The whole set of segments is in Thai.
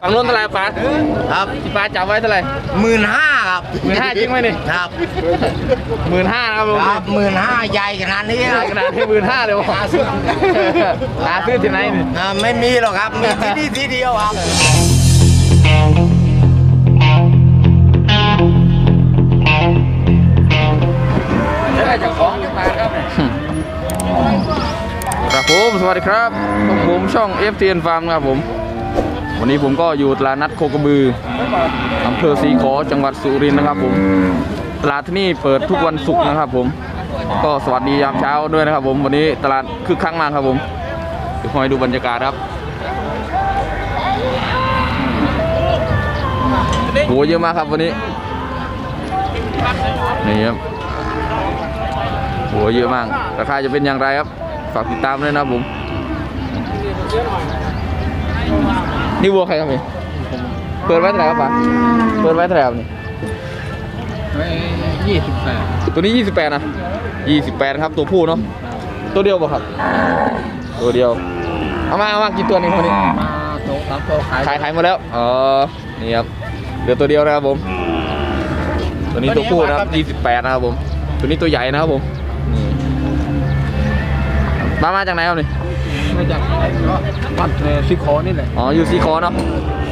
ฝั่งนู้นเท่าไหร่ป๋าครับที่ป๋าจับไว้เท่าไหร่หมื่นห้าครับหมื่นห้าจริงไหมนี่ครับหมื่นห้านะครับผมครับหมื่นห้าใหญ่ขนาดนี้ขนาดที่หมื่นห้าเลยวะหาซื้อที่ไหนนี่อ่าไม่มีหรอกครับมีที่นี่ที่เดียวครับครับผมสวัสดีครับพบผมช่อง FTN Farm ครับผม วันนี้ผมก็อยู่ตลาดนัดโคกระบืออำเภอศรีขอจังหวัดสุรินทร์นะครับผมตลาดที่นี่เปิดทุกวันศุกร์นะครับผม ก็สวัสดียามเช้าด้วยนะครับ ผมวันนี้ตลาดคึกคักมากครับผมเดี๋ยวคอยดูบรรยากาศครับโหเยอะมากครับวันนี้นี่ครับโหเยอะมากราคาจะเป็นอย่างไรครับฝากติดตามด้วยนะครับผม นี่วัวใครครับนี่เปิดไว้เท่าไหร่ครับป๋าเปิดไว้เท่าไหร่ครับนี่ยี่สิบแปดตัวนี้ 28 นะ 28 ครับ ตัวผู้เนาะ ตัวเดียวป่ะครับ ตัวเดียว เอามาเอามากี่ตัวนี่คนนี้ มาโตสามโตขายขายขายหมดแล้ว อ๋อ นี่ครับ เหลือตัวเดียวนะครับผม ตัวนี้ตัวผู้นะครับ 28 นะครับผม ตัวนี้ตัวใหญ่นะครับผม นี่ มา มาจากไหนครับนี่ มาจากวัดเอ่อซิโคนี่แหละอ๋ออยู่ซีคอเนาะ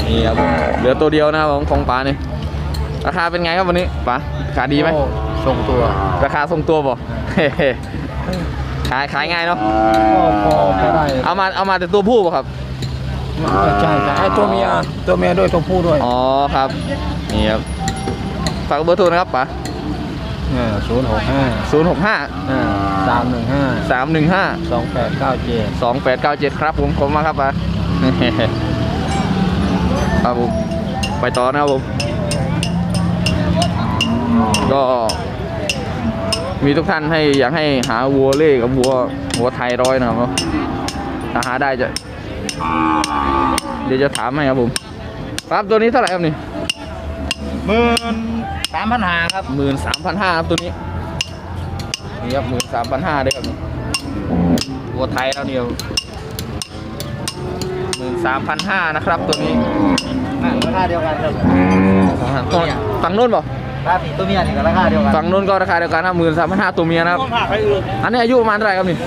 นี่ครับผมเหลือตัวเดียวนะครับผมของป๋าเนี่ยราคาเป็นไงครับวันนี้ป๋าราคาดีไหมโอ้ส่งตัว ราคาทรงตัวบ่ขายขายง่ายเนาะก็พอพอได้เอามาเอามาแต่ตัวผู้ป่ะครับใช่ใช่ไอ้ตัวเมียตัวเมียด้วยตัวผู้ด้วยอ๋อครับนี่ครับฝากเบอร์โทรนะครับป๋า ศูนย์หกห้าศูนย์หกห้าสามหนึ่งห้าสามหนึ่งห้าสองแปดเก้าเจ็ดสองแปดเก้าเจ็ดครับผมขอบคุณมากครับป๋าครับผมไปต่อนะครับผม ก็ มีทุกท่านให้อยากให้หาวัวเล่กับวัววัวไทยร้อยนะครับเนาะถ้าหาได้จะ เดี๋ยวจะถามให้ครับผมครับตัวนี้เท่าไหร่ครับนี่ หมื่นสามพันหาครับหมื่นสามพันห้าครับตัวนี้นี่ครับหมื่นสามพันห้าด้วยครับนี่วัวไทยแล้วเนี่ยหมื่นสามพันห้านะครับตัวนี้ราคาเดียวกันครับฝั่งนู้นป่ะครับตัวเมียนี่ก็ราคาเดียวกันฝั่งนู้นก็ราคาเดียวกันนะหมื่นสามพันห้าตัวเมียนะครับอันนี้อายุประมาณเท่าไหร่ครับนี่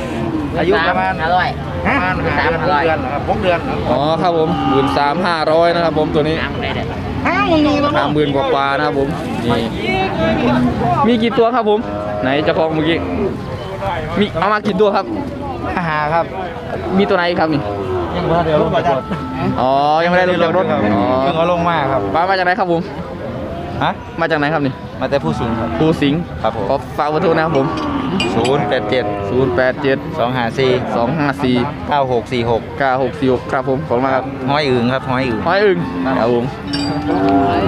อายุประมาณห้าร้อยประมาณสามเดือนครับหกเดือนครับอ๋อครับผมหมื่นสามห้าร้อยนะครับผมตัวนี้ ห้ามึงนี่ห้าหมื่นกว่าๆนะครับผมนี่มีกี่ตัวครับผม ไหนเจะคลองเมื่อกี้มีเอามากี่ตัวครับหาครับ มีตัวไหนอีกครับนี่ยังไม่เดียวลงจากรถอ๋อยังไม่ได้ลงจากรถอ๋อเพิ่งเอาลงมาครับมามาจากไหนครับผมฮะมาจากไหนครับนี่มาแต่ผู้สูงครับภูสิงห์ครับผมขอฝากเบอร์โทรนะครับผม ศูนย์แปดเจ็ดศูนย์แปดเจ็ดสองห้าสี่สองห้าสี่เก้าหกสี่หกเก้าหกสี่หกครับผมขอบคุณมากครับห้อยอื่นครับห้อยอื่นห้อยอึ่งครับผม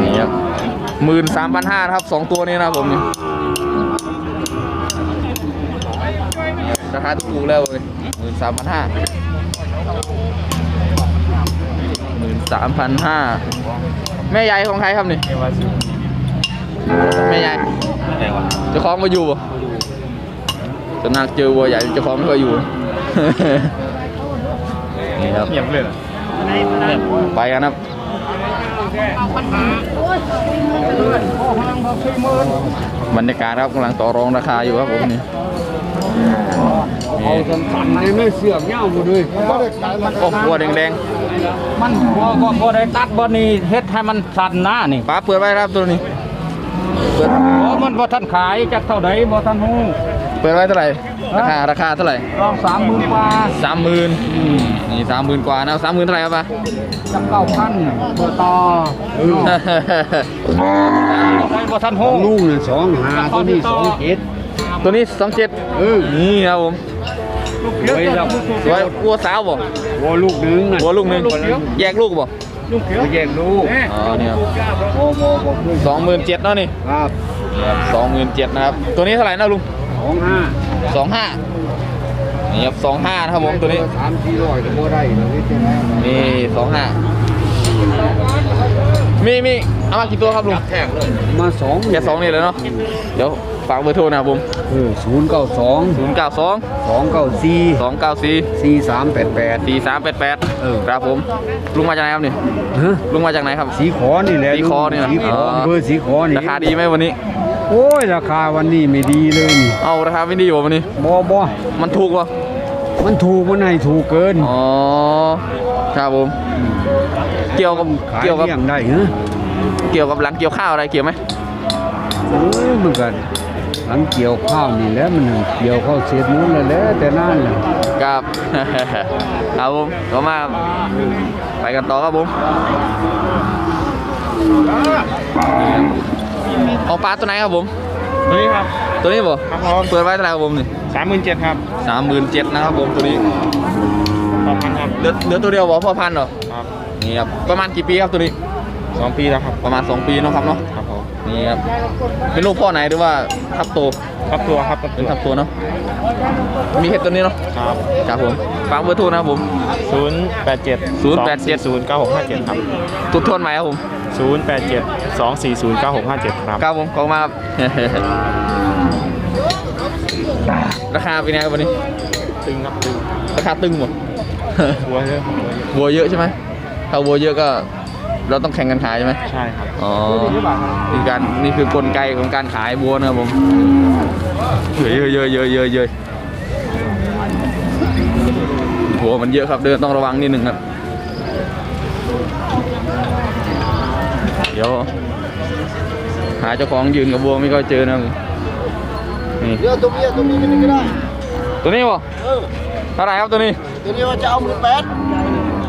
นี่ครับหมื่นสามพันห้าครับสองตัวนี้นะครับผมนี่ราคาถูกแล้วเลยหมื่นสามพันห้าหมื่นสามพันห้าแม่ใหญ่ของใครครับนี่แม่ใหญ่เจะคล้าของมาอยู่ป่ะ จะนักเจอวัวใหญ่เจะคล้าของไม่ค่อยอยู่ นี่ครับเงียบเลยไปกันครับบรรยากาศครับกำลังต่อรองราคาอยู่ครับผมนี่นี่สั่นในไม่เสื่อมเงาหมดเลยโอ้หัวแดงมันพอพอพอได้ตัดบอนี่เฮ็ดให้มันสั่นหน้านี่ๆป้าเปิดไว้ครับตัวนี้เปิดเพราะมันบ่ทันขายจากเท่าใดบ่ทันฮู้ เปิดไว้เท่าไหร่ ราคาราคาเท่าไหร่ลองสามหมื่นกว่าสามหมื่นนี่สามหมื่นกว่านะสามหมื่นเท่าไหร่ครับป้าจับเก้าพันเบอร์ต่อได้บ่ทันฮู้ลูกเนี่ยสองหาตัวนี้สองเจ็ดตัวนี้สองเจ็ดเออนี่ครับผมไว้แล้วสวยวัวสาวบ่วัวลูกหนึงน่ะวัวลูกหนึ่งแยกลูกบ่ไม่แยกลูกอ๋อเนี่ยสองหมื่นเจ็ดเนาะนี่ครับสองหมื่นเจ็ดนะครับ ตัวนี้เท่าไหร่นะลุง สองห้าสองห้านี่ครับสองห้านะครับผมตัวนี้สามสี่ร้อยก็บ่ได้เราไม่เป็นไรนี่สองห้ามีมีเอามากี่ตัวครับลุงมาสองแค่สองนี่เลยเนาะเดี๋ยวฝากเบอร์โทรนะครับผมเออศูนย์เก้าสอง0 9 2สองเก้าสี่2 9 4สี่สามแปดแปด4 3 8 8เออครับผม ลุงมาจากไหนครับนี่ฮะลุงมาจากไหนครับ สีขอนี่แหละสีขอนี่นะสีขออ๋อออำเภอสีขอนี่ ราคาดีไหมวันนี้ โอ้ยราคาวันนี้ไม่ดีเลยนี่เอาราคาไม่ดีบ่วันนี้บ่บ่มันถูกป่ะมันถูกมันไหนถูกเกินอ๋อครับผมเกี่ยวกับขายเกี่ยวกับเลี้ยงได้ฮะเกี่ยวกับหลังเกี่ยวข้าวอะไรเกี่ยวไหมโอ้ยมันก็หลังเกี่ยวข้าวนี่แหล้วมันเกี่ยวข้าวเสียดนู้นเลยแหล้วแต่นั่นแหละครับ ครับผมก็มาไปกันต่อครับผม เอาปลาตัวไหนครับผมนี่ครับ ตัวนี้บ่ครับผมเปิดไว้เท่าไหร่ครับผมนี่สามหมื่นเจ็ดครับสามหมื่นเจ็ดนะครับผมตัวนี้สองพันครับเหลือเหลือตัวเดียวบ่พ่อพันธุ์เหรอครับนี่ครับประมาณกี่ปีครับตัวนี้สองปีแล้วครับประมาณ2ปีเนาะครับเนาะครับผมนี่ครับเป็นลูกพ่อไหนหรือว่าทับโตครับตัวครับครับเป็นทับตัวเนาะมีเห็ดตัวนี้เนาะครับครับผมฝากเบอร์โทรนะครับผมศูนย์แปดเจ็ด087ศูนย์เก้าหกห้าเจ็ดครับทุกทวนใหม่ครับผม ศูนย์แปดเจ็ดสองสี่ศูนย์เก้าหกห้าเจ็ดครับ ครับผมขอบคุณมากครับ ราคาเป็นไงครับวันนี้ ตึงครับตึงราคาตึงหมดหัวเยอะวัวเยอะใช่ไหมถ้าวัวเยอะก็เราต้องแข่งกันขายใช่ไหมใช่ครับอ๋อนี่การนี่คือกลไกของการขายวัวนะครับผมเยอะเยอะเยอะเยอะเยอะวัวมันเยอะครับเดินต้องระวังนิดหนึ่งครับ ดี๋ยว หาเจ้าของยืนกับวัวไม่ก็เจอนะครับนี่เดี๋ยวตัวเมียตัวนี้ก็ได้ตัวนี้บ่เออเท่าไหร่ครับตัวนี้ ตัวนี้ว่าจะเอาหมื่นแปด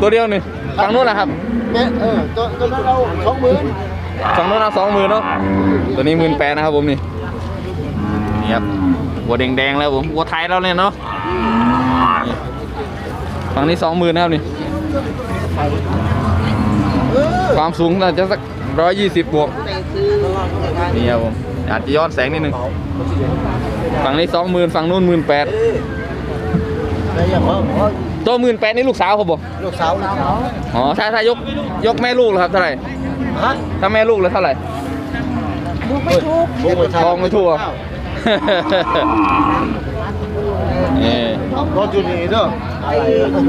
ตัวเดียวนี่ฝั่งนู้นนะครับเนี่ยเออตัวตัวนั้นเอาสองหมื่นฝั่งนู้นเอาสองหมื่นเนาะตัวนี้หมื่นแปดนะครับผมนี่นี่ครับวัวแดงๆแล้วผมวัวไทยแล้วเนี่ยเนาะนี่ฝั่งนี้สองหมื่นนะครับนี่ความสูงน่าจะสัก ร้อยยี่สิบบวกนี่ครับผมอาจจะย้อนแสงนิดนึงฝั่งนี้สองหมื่นฝั่งนู้นหมื่นแปดแต่อย่างว่าตัวหมื่นแปดนี่ลูกสาวเขาบอกลูกสาวลูกสาวอ๋อถ้าถ้ายกยกแม่ลูกเหรอครับเท่าไหร่ฮะถ้าแม่ลูกแล้วเท่าไหร่ลูกไม่ถูกทองไม่ทั่วนี่ รถอยู่นี่เด้อ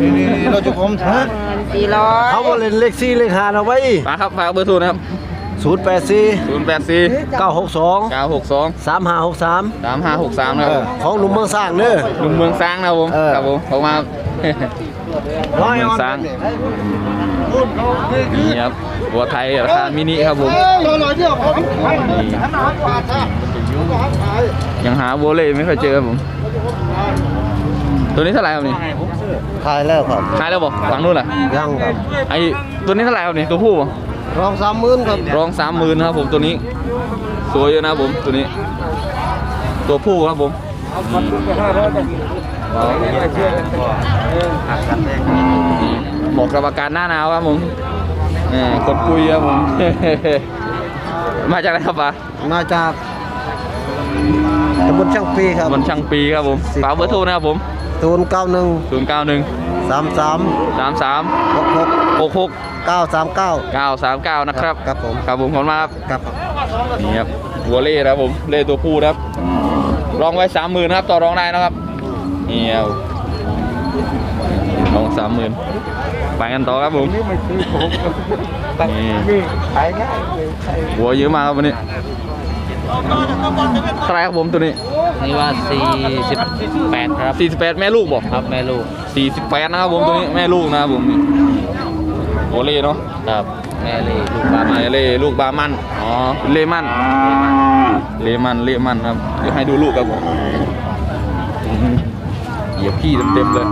นี่นี่นี่รถอยู่ผมฮะสี่ร้อยเขาบอกเล่นเลขสี่เลขห้าเอาไว้มาครับฝากเบอร์โทรนะครับศูนย์แปดสี่0 8 4เก้าหกสอง9 6 2สามห้าหกสาม3 5 6 3นะครับผมของหนุ่มเมืองสร้างเด้อลุงเมืองสร้างนะครับผมเออครับผมขอบคุณมากครับร้อยเมืองสร้างนี่ครับวัวไทยราคามินิครับผมร้อยเดียวผมนี่ขนาดกว่าจ้ะยังหาวัวเล่ไม่ค่อยเจอครับผม ตัวนี้เท่าไหร่ครับนี่ขายแล้วครับขายแล้วบอกฝั่งนู้นแหละยังครับไอตัวนี้เท่าไหร่ครับนี่ตัวผู้บ่รองสามหมื่นครับรองสามหมื่นครับผมตัวนี้ สวยเยอะนะครับผมตัวนี้ ตัวผู้ครับผมเหมาะกับอากาศหน้าหนาวครับผมแหมกดปุยครับผมมาจากไหนครับป้ามาจากตำบลช่างปีครับบนช่างปีครับผมฝากเบอร์โทรนะครับผม ศูนย์เก้าหนึ่ง0 9 1สามสาม3 3หกหก6 6เก้าสามเก้า9 3 9นะครับครับผมครับผมขอบคุณมากครับครับนี่ครับวัวเล่นะครับผมเล่ตัวผู้นะครับรองไว้สามหมื่นนะครับต่อรองได้นะครับนี่ครับรองสามหมื่นไปกันต่อครับผมนี่วัวเยอะมากครับวันนี้ เท่าไหรครับผมตัวนี้นี่ว่าสี่สิบแปดครับ 48 แม่ลูกบอกครับแม่ลูก 48 นะครับผมตัวนี้แม่ลูกนะครับผมนี่วัวเล่เนาะครับแม่เลยลูกบามันเล่ลูกบามันอ๋อเล่มันเล่มันเล่มันครับเดี๋ยวให้ดูลูกครับผมเหยียบขี้เต็มๆเลย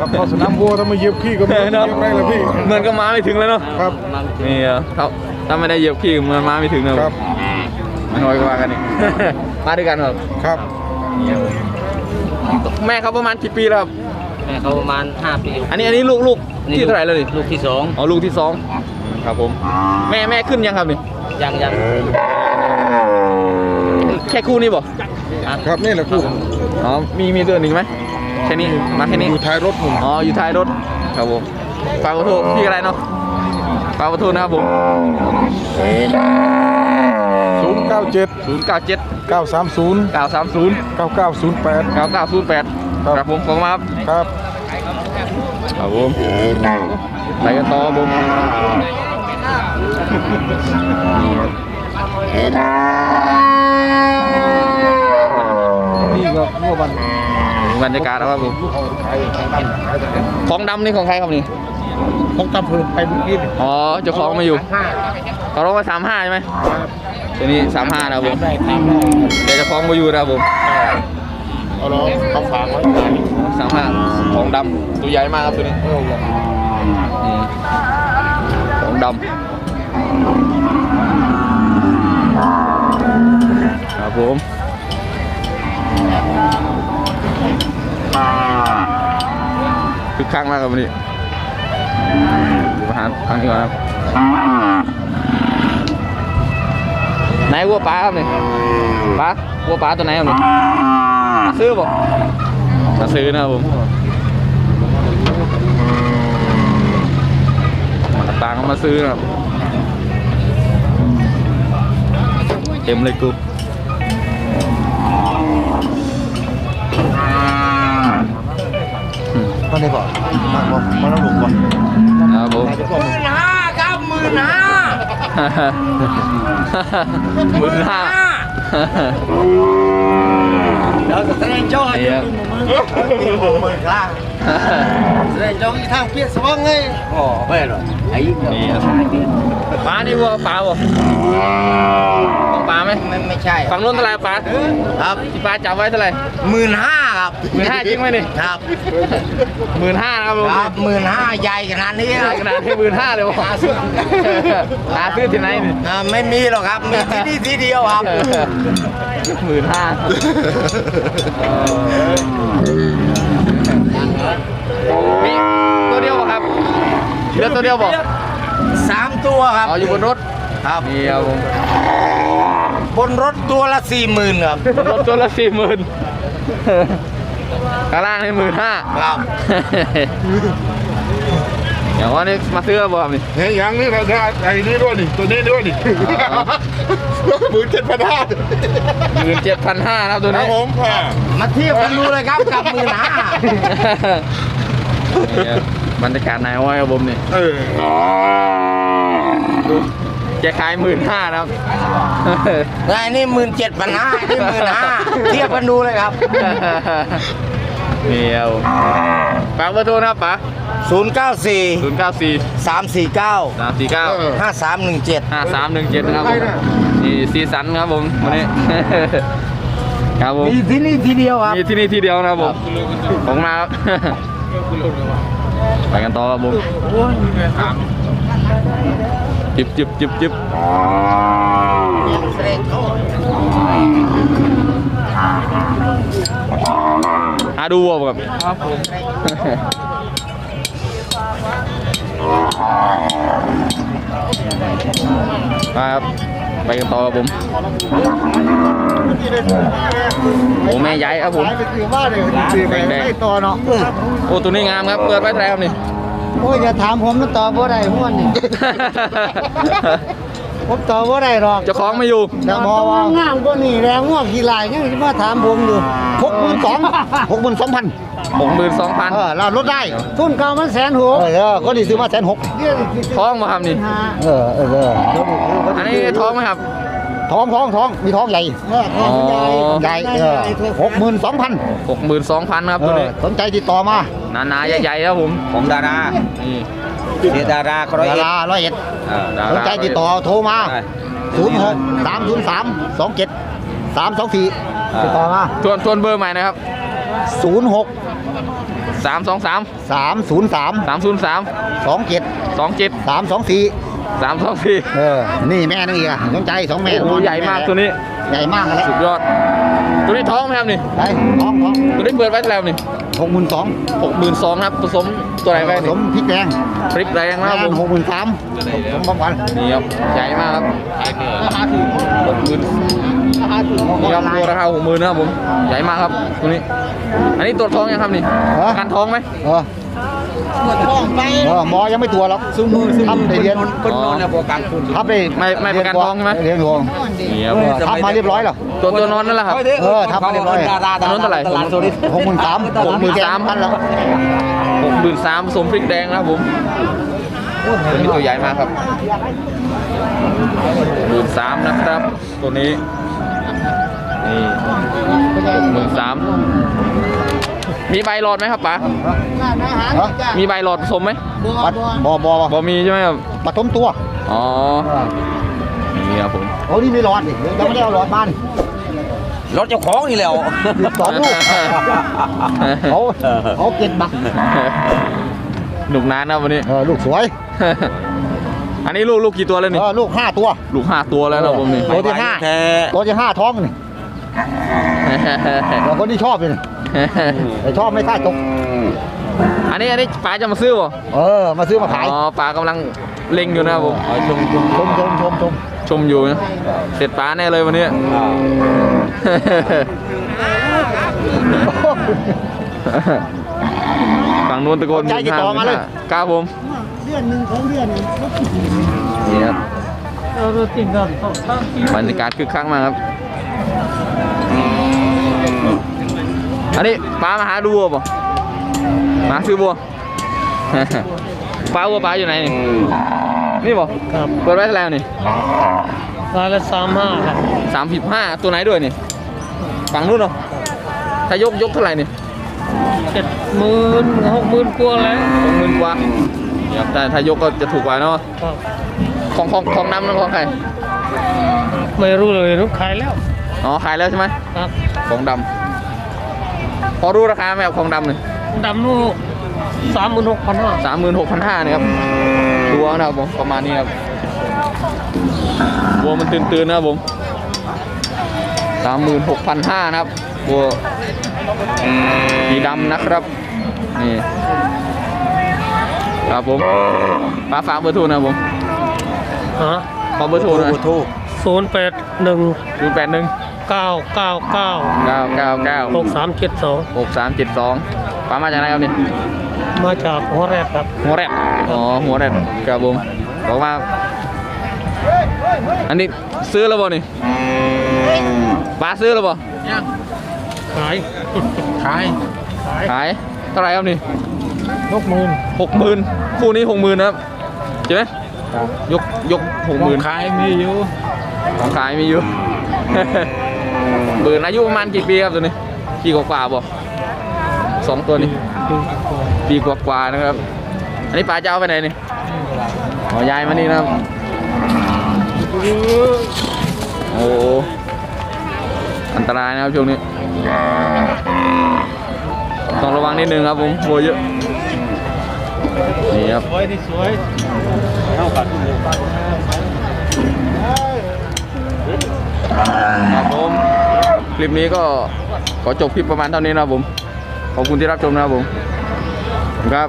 ครับพอสนามวัวถ้ามาเหยียบขี้ก็ไม่เนอะเหยียบได้เลยพี่เหมือนก็มาไม่ถึงเลยเนาะครับ นี่อะเขาถ้าไม่ได้เหยียบขี้เหมือนมาไม่ถึงนะครับไม่ น้อยก็ว่ากันนี่ มาด้วยกันครับครับ แม่เขาประมาณกี่ปีแล้วครับแม่เขาประมาณห้าปี อันนี้อันนี้ลูกลูกที่เท่าไหร่แล้วนี่ลูกที่สองอ๋อลูกที่สองครับผม แม่แม่ขึ้นยังครับนี่ยังยังแค่คู่นี้บ่ครับนี่แหละคู่อ๋อมีมีตัวหนึ่งไหมแค่นี้มาแค่นี้อยู่ท้ายรถผมอ๋ออยู่ท้ายรถครับผมฝากขอโทษพี่อะไรเนาะฝากขอโทษนะครับผม ศูนย์เก้าเจ็ดศูนย์เก้าเจ็ดเก้าสามศูนย์เก้าสามศูนย์เก้าเก้าศูนย์แปดเก้าเก้าศูนย์แปดครับผมขอบคุณครับครับครับผมไปกันต่อครับผมนี่ก็พวกมันบรรยากาศนะครับผมของดำนี่ของใครครับนี่ต้องตามพื้นไปเมื่อกี้อ๋อเจ้าของมาอยู่เขาร้องว่าสามห้าใช่ไหม ตัวนี้สามห้านะครับผมเดี๋ยวเจ้าของมาอยู่นะครับผมเอาล้อเขาฝากไว้สามห้าของดำตัวใหญ่มากครับตัวนี้นี่ของดำครับผมคึกคักมากครับวันนี้ดูอาหารครั้งนี้ก่อนครับ ไหนวัวปลาครับนี่ปลาวัวปลาตัวไหนครับนี่มาซื้อบอกมาซื้อนะครับผมมาต่างก็มาซื้อนะครับเต็มเลยกูมาเลยบอกมาบอกมาแล้วหลุมก่อนครับผมหมื่นห้าครับหมื่นห้า หมื่นห้าเดี๋ยว จะแสดงโจ้ให้นี่ครับหมื่นกลางแสดงโจ้ที่ทางเปียสว่างไงอ๋อไม่หรอกไอ้นี่ครับปลานี่วัวปลาบ่ขอปลาไหมไม่ไม่ใช่ฝั่งนู้นเท่าไหร่ปลาครับปลาจับไว้เท่าไหร่หมื่นห้าครับหมื่นห้าจริงไหมนี่ครับหมื่นห้าครับครับหมื่นห้าใหญ่ขนาดนี้ขนาดให้หมื่นห้าเลยบ่หาซื้อหาซื้อที่ไหนนี่อ่าไม่มีหรอกครับมีที่นี่ที่เดียวครับหมื่นห้า มีตัวเดียวบ่ครับเหลือตัวเดียวบ่สามตัวครับเอาอยู่บนรถครับนี่ครับผมบนรถตัวละสี่หมื่นครับรถตัวละสี่หมื่นข้างล่างนี่หมื่นห้าครับ อย่างว่านี่มาซื้อบ่ครับนี่เฮ้ยยังนี่เราได้ไอ้นี่ด้วยนี่ตัวนี้ด้วยนี่หมื่นเจ็ดพันห้าหมื่นเจ็ดพันห้าครับตัวครันี้บผมค่ะมาเทียบกันดูเลยครับกับหมื่นห้าเนี่ยบรรยากาศนายอ้อยครับผมนี่เออดูแกขายหมื่นห้านะครับ แล้วอันนี่หมื่นเจ็ดพันห้านี่หมื่นห้าเทียบกันดูเลยครับ นี่ครับผมฝากเบอร์โทรนะครับป๋า ศูนย์เก้าสี่ศูนย์เก้าสี่สามสี่เก้าสามสี่เก้าห้าสามหนึ่งเจ็ดห้าสามหนึ่งเจ็ดนะครับผมนี่ซีสันครับผมวันนี้ ครับผมมีที่นี่ที่เดียวครับมีที่นี่ที่เดียวนะครับผมของมาครับไปกันต่อครับผมจิบจิบจิบจิบหาดูวัวบ่ครับครับผม ครับ ไปกันต่อครับผมโอ้แม่ใหญ่ครับผมไปซื้อบ้านเลยซื้อไปไม่ต่อเนาะโอ้ตัวนี้งามครับเปิดไว้เท่าไหร่ครับนี่โอ้ยอย่าถามผมมันตอบบ่ได้ม่วนนี่ผมตอบบ่ได้หรอกเจ้าของไม่อยู่แต่มอว่างามกว่านี่แรงง่วงกี่ลายยังสิมาถามผมอยู่หกหมื่นสองหกหมื่นสองพัน หกหมื่นสองพันเออเราลดได้ทุนเก่ามันแสนหกเออก็ดีซื้อมาแสนหกเดี๋ยวสิท้องมาครับนี่หาเออเออเอออันนี้ท้องไหมครับท้องท้องท้องมีท้องใหญ่เออของใหญ่ใหญ่เออหกหมื่นสองพันหกหมื่นสองพันครับตัวนี้สนใจติดต่อมาหนาๆใหญ่ๆครับผมผมดารานี่เสียดาราเขาร้อยดาเอ็ดราร้อยเอ็ดอ่าดาสนราใจติดต่อโทรมาได้ศูนย์หกสามศูนย์สามสองเจ็ดสามสองสี่ติดต่อมาทวนทวนเบอร์ใหม่นะครับศูนย์หก สามสองสามสามศูนย์สามสามศูนย์สามสองเจ็ดสองเจ็ดสามสองสี่สามสองสี่เออ นี่แม่นึงอีกอะสนใจสองแม่โอ้โหใหญ่มากตัวนี้ ใหญ่มากเลยสุดยอด ตัวนี้ท้องไหมครับนี่ไปท้องท้องตัวนี้เปิดไว้เท่าไหร่ครับนี่ หกหมื่นสองหกหมื่นสองครับผสมตัวไหนไปผนี่สมพริกแดงพริกแรงนะครับผมหกหมื่นสามผสมบางวันนี่ครับใหญ่มากครับหกหมื่นนี่ครับตัวราคาหกหมื่นนะครับผมใหญ่มากครับตัวนี้ อันนี้ตัวจท้องยังครับนี่ฮะการท้องไหม เออเออหมอยังไม่ตัวหรอกซุ้มมือทำได้เรียนอ๋อทำได้ไม่ไม่ประกันทองใช่ไหม เรียนทองนี่ครับเออทำมาเรียบร้อยแล้ว ตัวตัวนอนนั่นแหละครับ เออทำมาเรียบร้อยอันนั้นเท่าไหร่หกหมื่นสามหกหมื่นสามพันแล้วหกหมื่นสามผสมพริกแดงนะครับผมตัวนี้ตัวใหญ่มากครับหมื่นสามนะครับ ตัวนี้นี่หมื่นสาม มีใบหลอดไหมครับป๋าฮะมีใบหลอดผสมไหมบัดบอบอบบอมีใช่ไหมครับปฐมตัวอ๋อนี่ครับผมโอ้นี่มีหลอดดิยังไม่ได้เอาหลอดมานี่รถเจ้าของนี่แหล้วสิบสองลูกเขาเขาเก็บบักหนุกนานนะวันนี้เออลูกสวย อันนี้ลูกลูกกี่ตัวแล้วเอนี่อลูกห้าตัว ลูกห้าตัวแล้วนะผมนี่ตัวที่ห้าตัวที่ห้าท้องนี่แต่คนที่ชอบนี่ แต่ชอบไม่ค่าตก อันนี้อันนี้ป๋าจะมาซื้อป่ะเออ มาซื้อมาขาย อ๋อป๋ากำลังเล็งอยู่นะครับผมชมชมชมชมชมชมชมอยู่นะ เสร็จป๋าแน่เลยวันนี้ ฝั่งนู้นตะโกนใจติดต่อมาเลยกล้าผมเดือนหนึ่งสองเดือนนี่นี่ครับเราจริงกันต้องบรรยากาศคึกคักมากครับ อันนี้ป๋ามาหาดูวัวป่ะมาซื้อวัวป๋าวัวป๋าอยู่ไหนนี่นี่ป่ะครับเปิดไว้เท่าไหร่นี่รายละสามห้าครับสามสิบห้าตัวไหนด้วยนี่ฝั่งนู้นเหรอถ้ายกยกเท่าไหร่นี่เจ็ดหมื่นหกหมื่นกว่าแล้วสองหมื่นกว่านี่ครับแต่ถ้ายกก็จะถูกกว่าเนาะครับของของของน้ำน้ำของใครไม่รู้เลยรู้ขายแล้ว อ๋อ ขายแล้วใช่ไหมครับ ของดำ พอรู้ราคาไหมครับของดำเนี่ยดำนู่สามหมื่นหกพันห้าสามหมื่นหกพันห้านี่ครับดูเอานะครับผมประมาณนี้ครับวัวมันตื่นตื่นๆนะครับผมสามหมื่นหกพันห้านะครับวัวสีดำนะครับนี่ครับผมป้าฝากเบอร์โทรนะครับผมฮะขอเบอร์โทรหน่อยศูนย์แปดหนึ่งศูนย์แปดหนึ่ง เก้าเก้าเก้าเก้าเก้าเก้าหกสามเจ็ดสองหกสามเจ็ดสองป้ามาจากไหนครับเนี่ยมาจากหัวแรกครับหัวแรดอ๋อหัวแรดครับผมบอกว่าอันนี้ซื้อแล้วบ่นี่ป้าซื้อแล้วบ่ขายขายขายเท่าไหร่ครับนี่หกหมื่นหกหมื่นคู่นี้หกหมื่นนะครับใช่ไหมยกยกหกหมื่นขายมีอยู่ของขายมีอยู่ เบิร์นอายุประมาณกี่ปีครับตัวนี้ปีกว่าๆบ่สองตัวนี้ปีกว่าๆนะครับ อันนี้ป้าจะเอาไปไหนนี่อ๋อยายมานี่นะครับ โอ้หอันตรายนะครับช่วงนี้ ต้องระวังนิดนึงครับผมโวยเยอะ นี่ครับสวยที่สวย ครับผม คลิปนี้ก็ขอจบคลิปประมาณเท่านี้นะครับผม ขอบคุณที่รับชมนะครับผม ครับ